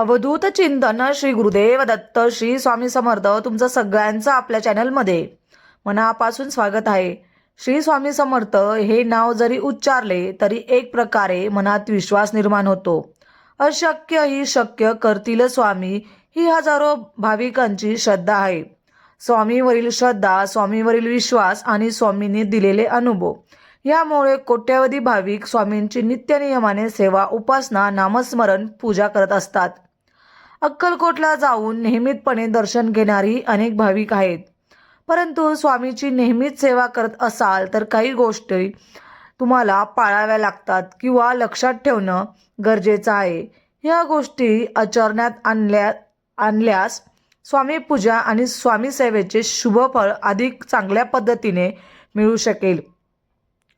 अवधूत चिंतन श्री गुरुदेव दत्त श्री स्वामी समर्थ तुमचं सगळ्यांचं आपल्या चॅनलमध्ये. मनापासून स्वागत आहे. श्री स्वामी समर्थ हे नाव जरी उच्चारले तरी एक प्रकारे मनात विश्वास निर्माण होतो. अशक्य ही शक्य करतील स्वामी ही हजारो भाविकांची श्रद्धा आहे. स्वामीवरील श्रद्धा स्वामीवरील विश्वास आणि स्वामींनी दिलेले अनुभव. यामुळे कोट्यावधी भाविक स्वामींची नित्यनियमाने सेवा उपासना नामस्मरण पूजा करत असतात. अक्कलकोटला जाऊन नियमितपणे दर्शन घेणारी अनेक भाविक आहेत. परंतु स्वामीची नेहमीच सेवा करत असाल तर काही गोष्टी तुम्हाला पाळाव्या लागतात किंवा लक्षात ठेवणं गरजेचं आहे. या गोष्टी आचरणात आणल्या आणल्यास स्वामी पूजा आणि स्वामी सेवेचे शुभ फळ अधिक चांगल्या पद्धतीने मिळू शकेल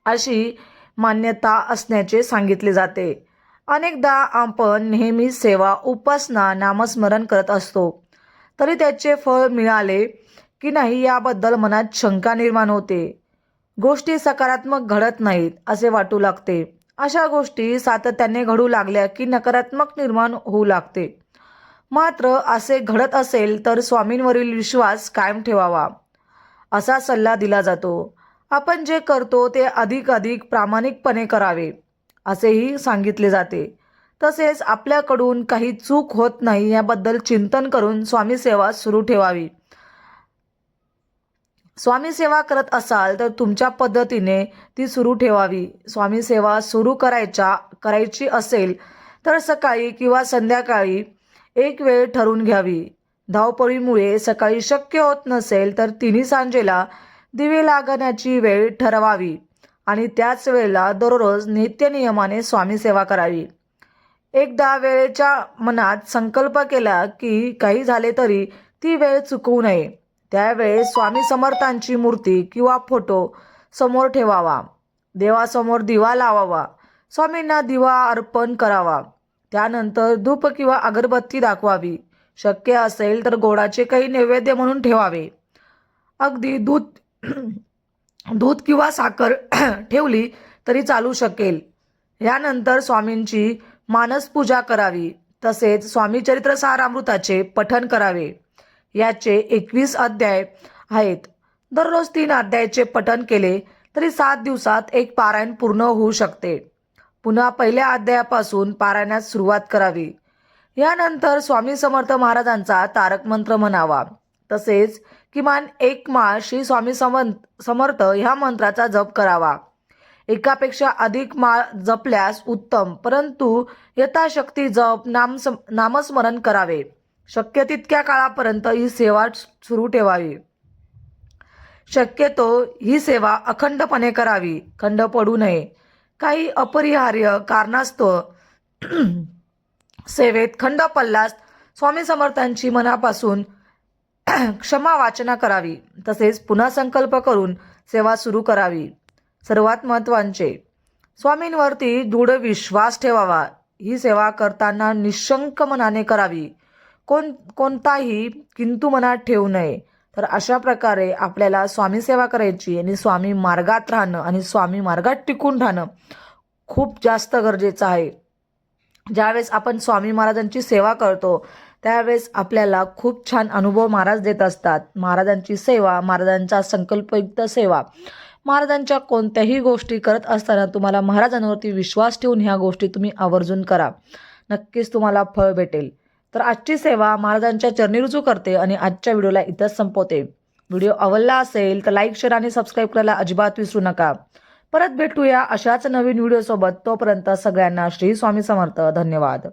अशी मान्यता असण्याचे सांगितले जाते. अनेकदा आपण नेहमी सेवा उपासना नामस्मरण करत असतो. तरी त्याचे फळ मिळाले की नाही याबद्दल मनात शंका निर्माण होते. गोष्टी सकारात्मक घडत नाहीत असे वाटू लागते. अशा गोष्टी सातत्याने घडू लागल्या की नकारात्मक निर्माण होऊ लागते. मात्र असे घडत असेल तर स्वामींवरील विश्वास कायम ठेवावा. असा सल्ला दिला जातो. आपण जे करतो ते अधिक अधिक प्रामाणिकपणे करावे. असेही सांगितले जाते. तसेच आपल्याकडून काही चूक होत नाही याबद्दल चिंतन करून स्वामी सेवा सुरू ठेवावी. स्वामी सेवा करत असाल तर तुमच्या पद्धतीने ती सुरू ठेवावी. स्वामी सेवा सुरू करायच्या करायची असेल तर सकाळी किंवा संध्याकाळी एक वेळ ठरवून घ्यावी. धावपळीमुळे सकाळी शक्य होत नसेल तर तिन्ही सांजेला दिवे लागण्याची वेळ ठरवावी. आणि त्याच वेळेला दररोज नित्यनियमाने स्वामी सेवा करावी. एकदा वेळेच्या मनात संकल्प केला की काही झाले तरी ती वेळ चुकवू नये. त्यावेळेस स्वामी समर्थांची मूर्ती किंवा फोटो समोर ठेवावा. देवासमोर दिवा लावावा. स्वामींना दिवा अर्पण करावा. त्यानंतर धूप किंवा अगरबत्ती दाखवावी. शक्य असेल तर गोडाचे काही नैवेद्य म्हणून ठेवावे. अगदी दूध दूध किंवा साखर ठेवली तरी चालू शकेल. यानंतर स्वामींची मानसपूजा करावी तसेच स्वामी चरित्र सारामृताचे पठण करावे. याचे एकवीस अध्याय आहेत. दररोज तीन अध्यायाचे पठण केले तरी सात दिवसात एक पारायण पूर्ण होऊ शकते. पुन्हा पहिल्या अध्यायापासून पारायणास सुरुवात करावी. यानंतर स्वामी समर्थ महाराजांचा तारक मंत्र म्हणावा. तसेच किमान एक माळ श्री स्वामी समंत समर्थ ह्या मंत्राचा जप करावा. एकापेक्षा अधिक माळ जपल्यास उत्तम परंतु यथाशक्ती जप नाम नामस्मरण करावे. शक्य तितक्या काळापर्यंत ही सेवा सुरू ठेवावी. शक्यतो ही सेवा अखंडपणे करावी खंड पडू नये. काही अपरिहार्य कारणास्तव सेवेत खंड पडल्यास स्वामी समर्थांची मनापासून क्षमा वाचना करावी तसेच पुन्हा संकल्प करून सेवा सुरू करावी. सर्वात महत्त्वाचे स्वामींवरती दृढ विश्वास ठेवावा. ही सेवा करताना निशंक मनाने करावी. कोण कोणताही किंतु मनात ठेवू नये. तर अशा प्रकारे आपल्याला स्वामी सेवा करायची आणि स्वामी मार्गात राहणं आणि स्वामी मार्गात टिकून राहणं खूप जास्त गरजेचं आहे. ज्यावेळेस आपण स्वामी महाराजांची सेवा करतो त्यावेळेस आपल्याला खूप छान अनुभव महाराज देत असतात. महाराजांची सेवा महाराजांचा संकल्पयुक्त सेवा. महाराजांच्या कोणत्याही गोष्टी करत असताना तुम्हाला महाराजांवरती विश्वास ठेवून ह्या गोष्टी तुम्ही आवर्जून करा. नक्कीच तुम्हाला फळ भेटेल. तर आजची सेवा महाराजांच्या चरणी रुजू करते आणि आजच्या व्हिडिओला इथंच संपवते. व्हिडिओ आवडला असेल तर लाईक शेअर आणि सबस्क्राईब करायला अजिबात विसरू नका. परत भेटूया अशाच नवीन व्हिडिओसोबत. तोपर्यंत सगळ्यांना श्री स्वामी समर्थ. धन्यवाद.